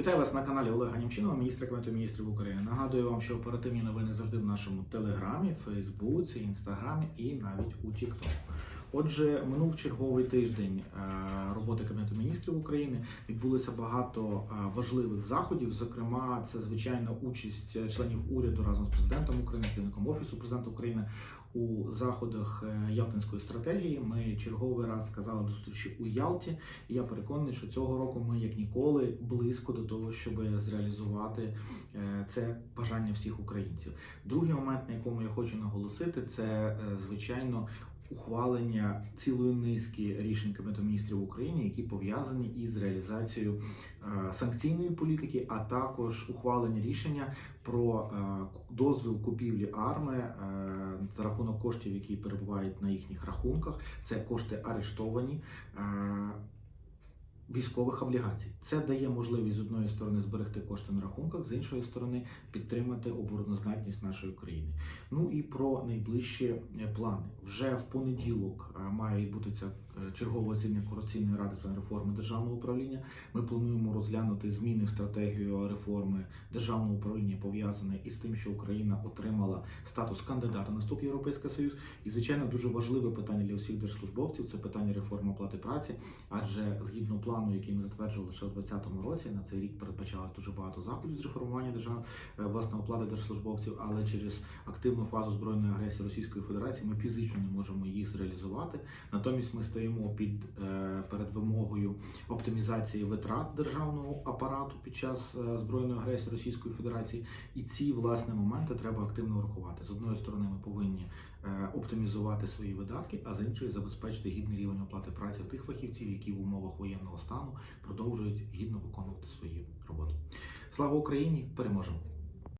Вітаю вас на каналі Олега Німчинова, міністра Кабінету міністрів України. Нагадую вам, що оперативні новини завжди в нашому телеграмі, Фейсбуці, Інстаграмі і навіть у Тіктоку. Отже, минув черговий тиждень е, роботи Кабінету міністрів України. Відбулося багато е, важливих заходів. Зокрема, це звичайно участь членів уряду разом з президентом України, керівником офісу президента України у заходах е, Ялтинської стратегії. Ми черговий раз сказали зустрічі у Ялті. І я переконаний, що цього року ми як ніколи близько до того, щоб зреалізувати це бажання всіх українців. Другий момент, на якому я хочу наголосити, це звичайно. Ухвалення цілої низки рішень Кабінету міністрів України, які пов'язані із реалізацією е, санкційної політики, а також ухвалення рішення про е, дозвіл купівлі арми е, за рахунок коштів, які перебувають на їхніх рахунках. Це кошти арештовані. Військових облігацій це дає можливість з одної сторони зберегти кошти на рахунках, з іншої сторони підтримати обороноздатність нашої країни. Ну і про найближчі е, плани. Вже в понеділок е, має відбутися е, чергове засідання координаційної ради з реформи державного управління. Ми плануємо розглянути зміни в стратегію реформи державного управління, пов'язане із тим, що Україна отримала статус кандидата на вступ Європейський Союз. І звичайно, дуже важливе питання для всіх держслужбовців це питання реформи оплати праці, адже згідно плану, який ми затверджували ще у 2020 році, на цей рік передбачалось дуже багато заходів з реформування держав е, власне оплати держслужбовців, але через активну фазу збройної агресії Російської Федерації ми фізично не можемо їх зреалізувати. Натомість ми стоїмо під е, перед вимогою оптимізації витрат державного апарату під час е, збройної агресії Російської Федерації, і ці власне моменти треба активно врахувати. З одної сторони, ми повинні оптимізувати свої видатки, а з іншої забезпечити гідний рівень оплати праці тих фахівців, які в умовах воєнного стану продовжують гідно виконувати свою роботу. Слава Україні! Переможемо!